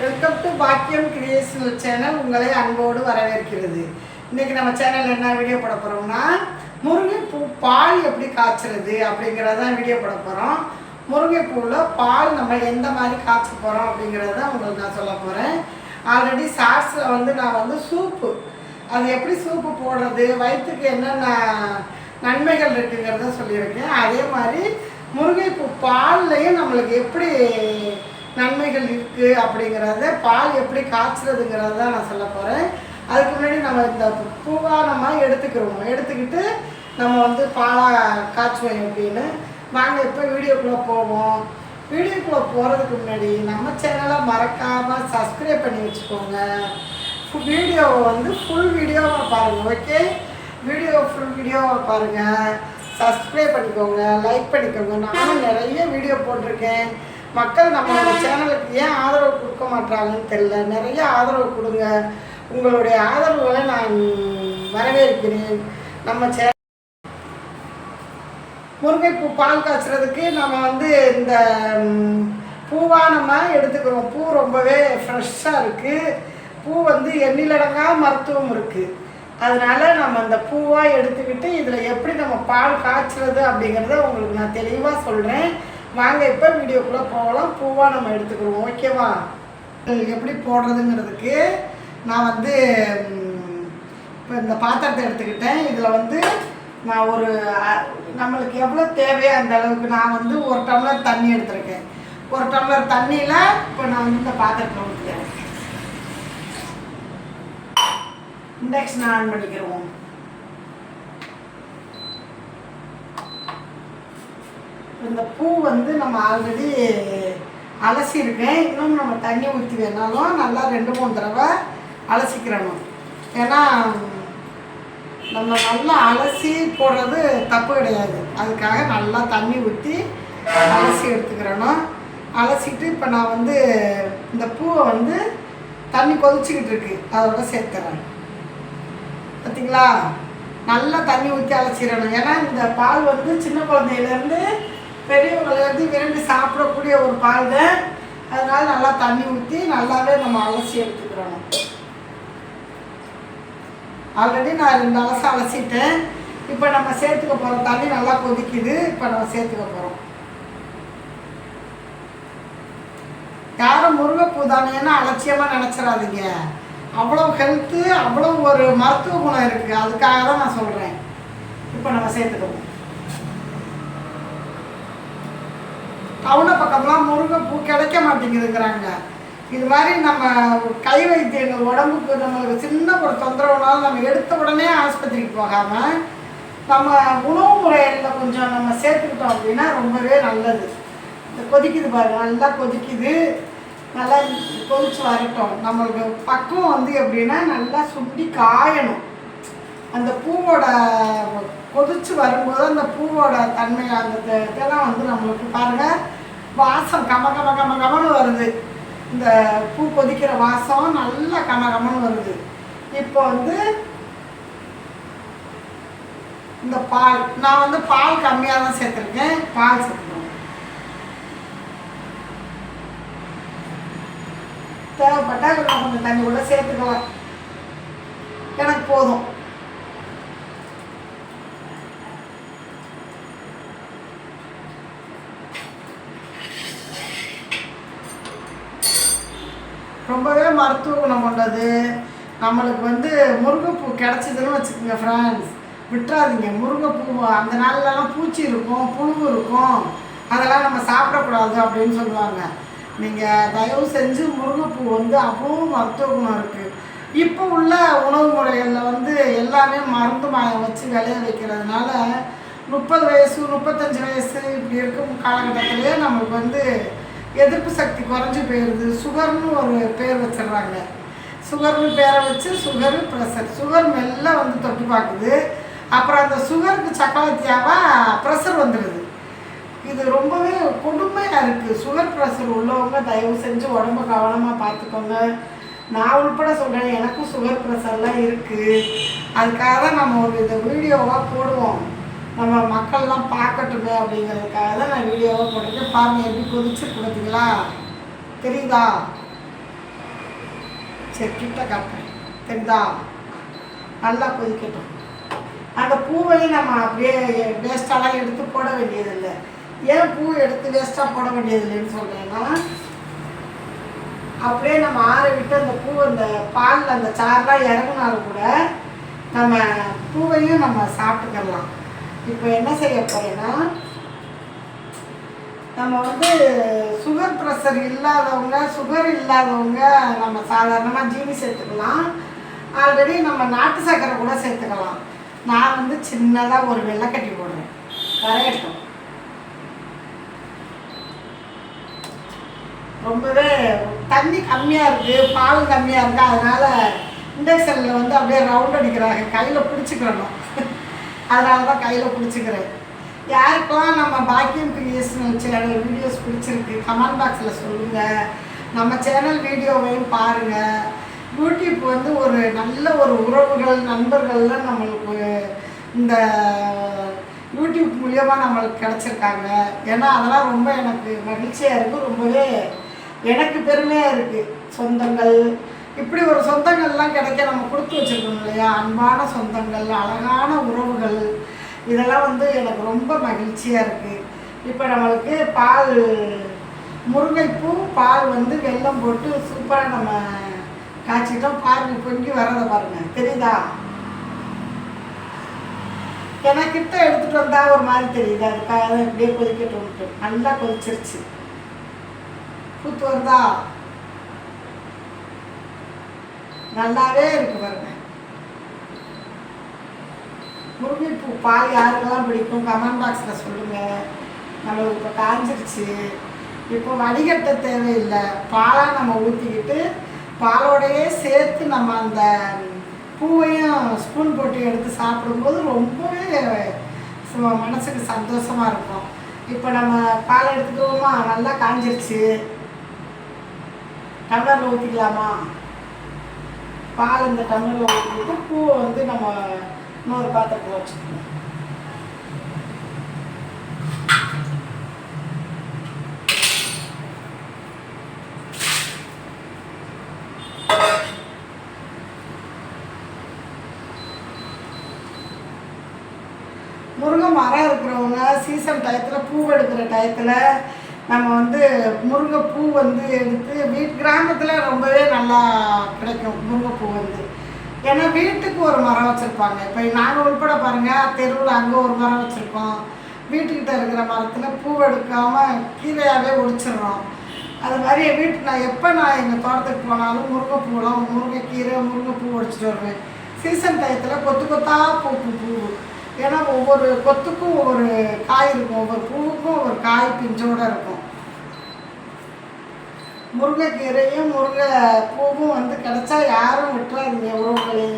Welcome to Bakkiyam creational channel உங்களை அன்போடு வரவேற்கிறது. இன்னைக்கு நம்ம சேனல் என்ன வீடியோ போட போகிறோம்னா முருங்கைப்பூ பால் எப்படி காய்ச்சறது அப்படிங்கிறத தான் வீடியோ போட போகிறோம் முருங்கைப்பூவில் பால் நம்ம எந்த மாதிரி காய்ச்ச போகிறோம் அப்படிங்கிறத உங்களுக்கு நான் சொல்ல போகிறேன் ஆல்ரெடி ஷார்ட்ஸில் வந்து நான் வந்து சூப்பு அது எப்படி சூப்பு போடுறது வயிற்றுக்கு என்னென்ன நன்மைகள் இருக்குங்கிறத சொல்லியிருக்கேன். அதே மாதிரி முருங்கைப்பூ பால்லையும் நம்மளுக்கு எப்படி நன்மைகள் இருக்குது அப்படிங்கிறத பால் எப்படி காய்ச்சறதுங்கிறத தான் நான் சொல்ல போகிறேன் அதுக்கு முன்னாடி நம்ம இந்த பூவாக நம்ம எடுத்துக்கிறோம். எடுத்துக்கிட்டு நம்ம வந்து பாலாக காய்ச்சுவோம் எப்படின்னு. வாங்க இப்போ வீடியோக்குள்ளே போவோம். வீடியோக்குள்ளே போகிறதுக்கு முன்னாடி நம்ம சேனலை மறக்காமல் சப்ஸ்கிரைப் பண்ணி வச்சுக்கோங்க. வீடியோவை வந்து ஃபுல் வீடியோவை பாருங்கள் ஓகே வீடியோ ஃபுல் வீடியோவை பாருங்கள் சப்ஸ்கிரைப் பண்ணிக்கோங்க லைக் பண்ணிக்கோங்க. நானும் நிறைய வீடியோ போட்டிருக்கேன். மக்கள் நம்மளோட சேனலுக்கு ஏன் ஆதரவு கொடுக்க மாட்டாங்கன்னு தெரியல. நிறைய ஆதரவு கொடுங்க. உங்களுடைய ஆதரவுகளை நான் வரவேற்கிறேன். நம்ம சே முருங்கைப்பூ பால் காய்ச்சறதுக்கு நம்ம வந்து இந்த பூவாக நம்ம எடுத்துக்கிறோம். பூ ரொம்பவே ஃப்ரெஷ்ஷாக இருக்குது பூ வந்து எண்ணிலடங்கா மருத்துவம் இருக்குது அதனால் நம்ம அந்த பூவாக எடுத்துக்கிட்டு இதில் எப்படி நம்ம பால் காய்ச்சறது அப்படிங்கிறத உங்களுக்கு நான் தெளிவாக சொல்கிறேன் வாங்க இப்போ வீடியோக்குள்ளே போகலாம். பூவாக நம்ம எடுத்துக்கிறோம் ஓகேவா எப்படி போடுறதுங்கிறதுக்கு நான் வந்து இப்போ இந்த பாத்திரத்தை எடுத்துக்கிட்டேன். இதில் வந்து நான் ஒரு நம்மளுக்கு எவ்வளோ தேவையோ அந்த அளவுக்கு நான் வந்து ஒரு டம்ளர் தண்ணி எடுத்திருக்கேன். ஒரு டம்ளர் தண்ணியில் இப்போ நான் வந்து இந்த பாத்திரத்தில் ஊற்றுறேன் இண்டக்ஷன் ஆன் பண்ணிக்கிறோம் இந்த பூ வந்து நம்ம ஆல்ரெடி அலசியிருக்கேன். இன்னும் நம்ம தண்ணி ஊற்றி வேணாலும் நல்லா ரெண்டு மூணு தடவை அலசிக்கிறணும். ஏன்னா நம்ம நல்லா அலசி போடுறது தப்பு கிடையாது. அதுக்காக நல்லா தண்ணி ஊற்றி அலசி எடுத்துக்கிறணும். அலசிட்டு இப்போ நான் வந்து இந்த பூவை வந்து தண்ணி கொதிச்சுக்கிட்டு இருக்கு. அதோட சேர்த்துறேன். பார்த்தீங்களா நல்லா தண்ணி ஊற்றி அலசிடணும். ஏன்னா இந்த பால் வந்து சின்ன குழந்தையிலேருந்து பெரியவங்கலேருந்து விரும்பி சாப்பிடக்கூடிய ஒரு பால் தான். அதனால நல்லா தண்ணி ஊற்றி நல்லாவே நம்ம அலசி எடுத்துக்கிறோம் ஆல்ரெடி நான் ரெண்டு அலசம் அலசிட்டேன். இப்போ நம்ம சேர்த்துக்க போகிறோம் தண்ணி நல்லா கொதிக்குது. இப்போ நம்ம சேர்த்துக்க போகிறோம் யாரும் முருங்கைப்பூ தானேன்னு அலட்சியமாக நினச்சிடாதீங்க. அவ்வளோ ஹெல்த்து அவ்வளோ ஒரு மருத்துவ குணம் இருக்குது அதுக்காக தான் நான் சொல்கிறேன் இப்போ நம்ம சேர்த்துக்கணும். டவுனை பக்கம்லாம் முருங்கைப்பூ கிடைக்க மாட்டேங்குதுங்கிறாங்க. இது மாதிரி நம்ம கை வைத்தியங்கள் உடம்புக்கு நம்மளுக்கு சின்ன ஒரு தொந்தரவுனாலும் நம்ம எடுத்த உடனே ஆஸ்பத்திரிக்கு போகாமல் நம்ம உணவு முறையில் கொஞ்சம் நம்ம சேர்த்துக்கிட்டோம் அப்படின்னா ரொம்பவே நல்லது. இந்த கொதிக்குது பாருங்க நல்லா கொதிக்குது. நல்லா கொதிச்சு வரட்டும். நம்மளுக்கு பக்குவம் வந்து எப்படின்னா நல்லா சுண்டி காயணும். அந்த பூவோட கொதிச்சு வரும்போது அந்த பூவோட தன்மை அந்த இதெல்லாம் வந்து நம்மளுக்கு பாருங்க வாசம் கம கம கம கமன்னு வருது. இந்த பூ கொதிக்கிற வாசம் நல்லா கம கமன்னு வருது. இப்போ வந்து இந்த பால் நான் வந்து பால் கம்மியாக தான் சேர்த்துருக்கேன். பால் சேர்த்துக்கணும் தேவைப்பட்டா நான் கொஞ்சம் தண்ணி கூட சேர்த்துக்கலாம். எனக்கு போதும் ரொம்பவே மருத்துவ நம்மளுக்கு வந்து முருங்கைப்பூ கிடச்சிதுன்னு வச்சுக்கோங்க ஃப்ரெண்ட்ஸ் விட்டுறாதீங்க. முருங்கைப்பூ அந்த நாள்லலாம் பூச்சி இருக்கும் புழு இருக்கும். அதெல்லாம் நம்ம சாப்பிடக்கூடாது அப்படின்னு சொல்லுவாங்க. நீங்கள் தயவு செஞ்சு முருங்கைப்பூ வந்து அவ்வளோ மருத்துவ குணம் இருக்குது இப்போ உள்ள உணவு முறைகளில் வந்து எல்லாமே மருந்து மாயம் வச்சு விளைய வைக்கிறதுனால முப்பது வயசு முப்பத்தஞ்சு வயசு இப்படி இருக்கும் காலகட்டத்திலே நம்மளுக்கு வந்து எதிர்ப்பு சக்தி குறைஞ்சி போயிடுது சுகர்னு ஒரு பேர் வச்சிடுறாங்க. சுகர்னு பேரை வச்சு சுகரு ப்ரெஷர் சுகர் மெல்ல வந்து தொட்டு பார்க்குது. அப்புறம் அந்த சுகருக்கு சக்கரவர்த்தியாவா ப்ரெஷர் வந்துடுது இது ரொம்பவே கொடுமையாக இருக்குது சுகர் ப்ரெஷர் உள்ளவங்க தயவு செஞ்சு உடம்ப கவனமாக பார்த்துக்கோங்க. நான் உள்பட சொல்கிறேன் எனக்கும் சுகர் ப்ரெஷர்லாம் இருக்குது அதுக்காக தான் நம்ம ஒரு இந்த வீடியோவாக போடுவோம். நம்ம மக்கள்லாம் பார்க்கட்டுமே அப்படிங்கிறதுக்காக தான் நான் வீடியோவாக போட்டுட்டு பாருங்கள் எப்படி கொதிச்சிருக்கு பார்த்தீங்களா? தெரியுதா? சரி கிட்ட காட்டுறேன். தெரியுதா? நல்லா கொதிக்கட்டும். அந்த பூவையும் நம்ம அப்படியே வேஸ்ட்டாலாம் எடுத்து போட வேண்டியதில்லை. ஏன் பூ எடுத்து வேஸ்ட்டாக போட வேண்டியதில்லைன்னு சொல்கிறேன்னா அப்படியே நம்ம ஆற விட்டு அந்த பூ அந்த பாலில் அந்த சாரெலாம் இறங்கினாலும் கூட நம்ம பூவையும் நம்ம சாப்பிட்டுக்கலாம். இப்போ என்ன செய்ய போகிறேன்னா நம்ம வந்து சுகர் ப்ரெஷர் இல்லாதவங்க சுகர் இல்லாதவங்க நம்ம சாதாரணமாக ஜீனி சேர்த்துக்கலாம். ஆல்ரெடி நம்ம நாட்டு சர்க்கரை கூட சேர்த்துக்கலாம். நான் வந்து சின்னதாக ஒரு வெள்ளைக்கட்டி போடுறேன். கரையட்டும் ரொம்பவே தண்ணி கம்மியாக இருக்குது பால் கம்மியாக இருக்குது அதனால் இண்டக்ஷனில் வந்து அப்படியே ரவுண்ட் அடிக்கிறாங்க. கையில் பிடிச்சிக்கிறணும். அதனால தான் கையில் பிடிச்சிக்கிறேன். யாருக்கெல்லாம் நம்ம பாக்கியம் கிரியேஷன் சேனல் வீடியோஸ் பிடிச்சிருக்கு கமெண்ட் பாக்ஸில் சொல்லுங்கள் நம்ம சேனல் வீடியோவையும் பாருங்கள் யூடியூப் வந்து ஒரு நல்ல ஒரு உறவுகள் நண்பர்கள்லாம் நம்மளுக்கு இந்த யூடியூப் மூலியமாக நம்மளுக்கு கிடச்சிருக்காங்க. ஏன்னா அதெல்லாம் ரொம்ப எனக்கு மகிழ்ச்சியாக இருக்குது ரொம்பவே எனக்கு பெருமையாக இருக்குது சொந்தங்கள். இப்படி ஒரு சொந்தங்கள்லாம் கிடைக்க நம்ம கொடுத்து வச்சுருக்கோம் இல்லையா? அன்பான சொந்தங்கள் அழகான உறவுகள். இதெல்லாம் வந்து எனக்கு ரொம்ப மகிழ்ச்சியாக இருக்குது இப்போ நம்மளுக்கு பால் முருங்கைப்பூ பால் வந்து வெல்லம் போட்டு சூப்பராக நம்ம காய்ச்சிட்டோம். பால் பொங்கி வரதை பாருங்க. தெரியுதா? எனக்கிட்ட எடுத்துகிட்டு வந்தால் ஒரு மாதிரி தெரியுது. அதுக்காக அப்படியே கொதிக்கட்டு நல்லா கொதிச்சிருச்சு. பூத்து வருதா? நல்லாவே இருக்கு பாருங்க. முருங்கைப்பூ பால் யாருக்கெல்லாம் பிடிக்கும்? கமெண்ட் பாக்ஸில் சொல்லுங்கள் நம்மளுக்கு இப்போ காஞ்சிருச்சு. இப்போ வடிகட்ட தேவையில்லை. பாலாக நம்ம ஊற்றிக்கிட்டு பாலோடையே சேர்த்து நம்ம அந்த பூவையும் ஸ்பூன் போட்டு எடுத்து சாப்பிடும்போது ரொம்பவே மனசுக்கு சந்தோஷமாக இருக்கும். இப்போ நம்ம பால் எடுத்துக்கிறோமா நல்லா காஞ்சிருச்சு. டம்ளரில் ஊற்றிக்கலாமா பால் இந்த டம்ளரில் ஊற்றிக்கிட்டு பூவை வந்து நம்ம இன்னொரு பாத்திரத்தில் வச்சுக்கணும் முருங்கை மரம் இருக்கிறவங்க சீசன் டயத்தில் பூ எடுக்கிற டயத்தில் நம்ம வந்து முருங்கை பூ வந்து எடுத்து வீட் கிராமத்தில் ரொம்பவே நல்லா கிடைக்கும் முருங்கைப்பூ வந்து. ஏன்னா வீட்டுக்கு ஒரு மரம் வச்சுருப்பாங்க. இப்போ நாங்கள் உட்பட பாருங்கள் தெருவில் அங்கே ஒரு மரம் வச்சுருக்கோம். வீட்டுக்கிட்ட இருக்கிற மரத்தில் பூ எடுக்காமல் கீரையாகவே ஒடிச்சிடுறோம். அது மாதிரி என் வீட்டு நான் எப்போ நான் எங்கள் தோட்டத்துக்கு போனாலும் முருங்கைப்பூலாம் முருங்கைக்கீரை முருங்கைப்பூ ஒடிச்சிட்டு வருவேன். சீசன் டயத்தில் கொத்து கொத்தா பூக்கும் பூ. ஏன்னா ஒவ்வொரு கொத்துக்கும் ஒவ்வொரு காய் இருக்கும். ஒவ்வொரு பூவுக்கும் ஒவ்வொரு காய் பிஞ்சோட இருக்கும். முருங்கைக்கீரையும் முருங்கை பூவும் வந்து கிடைச்சா யாரும் விட்டுறாதீங்க உறவுகளே.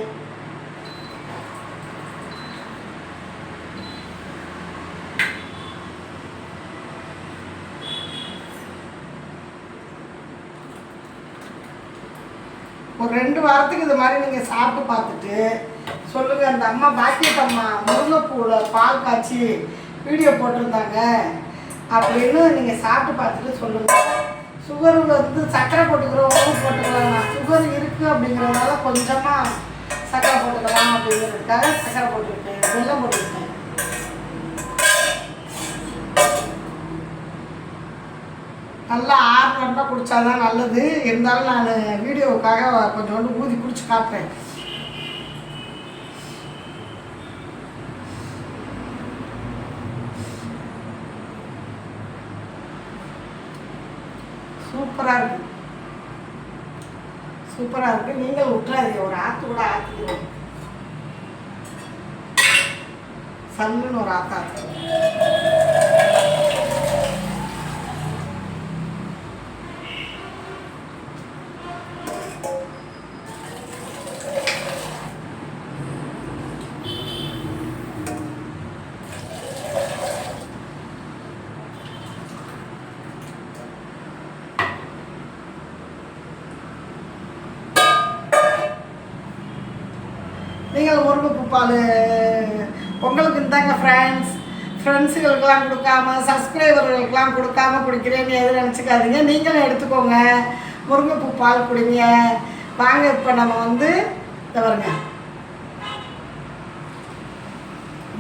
ஒரு ரெண்டு வாரத்துக்கு இது மாதிரி நீங்கள் சாப்பிட்டு பார்த்துட்டு சொல்லுங்கள் அந்த அம்மா பாக்கியத்தம்மா முருங்கைப்பூவில் பால் காய்ச்சி வீடியோ போட்டிருந்தாங்க. அப்படின்னு நீங்கள் சாப்பிட்டு பார்த்துட்டு சொல்லுங்கள் சுகர் வந்து சர்க்கரை போட்டுக்கிறவங்களும் போட்டுக்கலாம். சுகர் இருக்குது அப்படிங்கிறதுனால கொஞ்சமாக சர்க்கரை போட்டுக்கலாம் அப்படிங்கிறதுக்காக சர்க்கரை போட்டிருக்கேன் வெள்ளம் போட்டிருக்கேன். நல்லா ஆறு நண்பா குடித்தாதான் நல்லது. இருந்தாலும் நான் வீடியோவுக்காக கொஞ்சோண்டு ஊதி குடிச்சு காட்டுறேன். சூப்பராக இருக்கு. சூப்பராக இருக்கு. நீங்கள் விட்டுறாதீங்க ஒரு ஆற்று கூட ஆற்றிக்கிறோம் சல்லுன்னு ஒரு ஆத்தா இருக்கு நீங்கள் முருங்கைப்பூ பால். உங்களுக்கு இருந்தாங்க ஃப்ரெண்ட்ஸ் ஃப்ரெண்ட்ஸுகளுக்கெல்லாம் கொடுக்காம சப்ஸ்கிரைபர்களுக்கெல்லாம் கொடுக்காம குடிக்கிறேன்னு எதுவும் நினச்சிக்காதீங்க. நீங்களும் எடுத்துக்கோங்க. முருங்கைப்பூ பால் குடிங்க. வாங்க இப்போ நம்ம வந்து இதை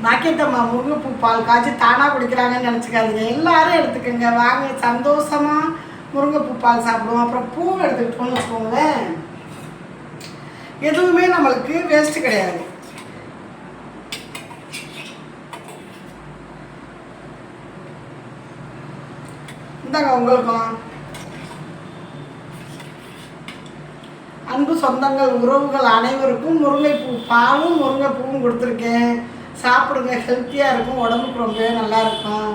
பாக்கியத்தம்மா முருங்கைப்பூ பால் காய்ச்சி தானாக குடிக்கிறாங்கன்னு நினச்சிக்காதீங்க. எல்லாரும் எடுத்துக்கோங்க. வாங்க சந்தோஷமாக முருங்கைப்பூ பால் சாப்பிடுவோம். அப்புறம் பூ எடுத்துக்கிட்டோம்னு வச்சுக்கோங்களேன். எதுவுமே நம்மளுக்கு வேஸ்ட்டு கிடையாது. இந்தாங்க உங்களுக்கும். அன்பு சொந்தங்கள் உறவுகள் அனைவருக்கும் முருங்கைப்பூ பாலும் முருங்கைப்பூவும் கொடுத்துருக்கேன். சாப்பிடுங்க ஹெல்த்தியாக இருக்கும் உடம்புக்கு ரொம்பவே நல்லா இருக்கும்.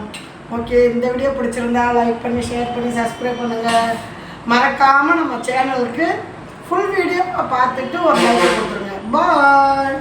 ஓகே இந்த வீடியோ பிடிச்சிருந்தா லைக் பண்ணி ஷேர் பண்ணி சப்ஸ்கிரைப் பண்ணுங்கள் மறக்காமல் நம்ம சேனலுக்கு ஃபுல் வீடியோ பார்த்துட்டு ஒரு லைக் கொடுத்துருங்க. பாய்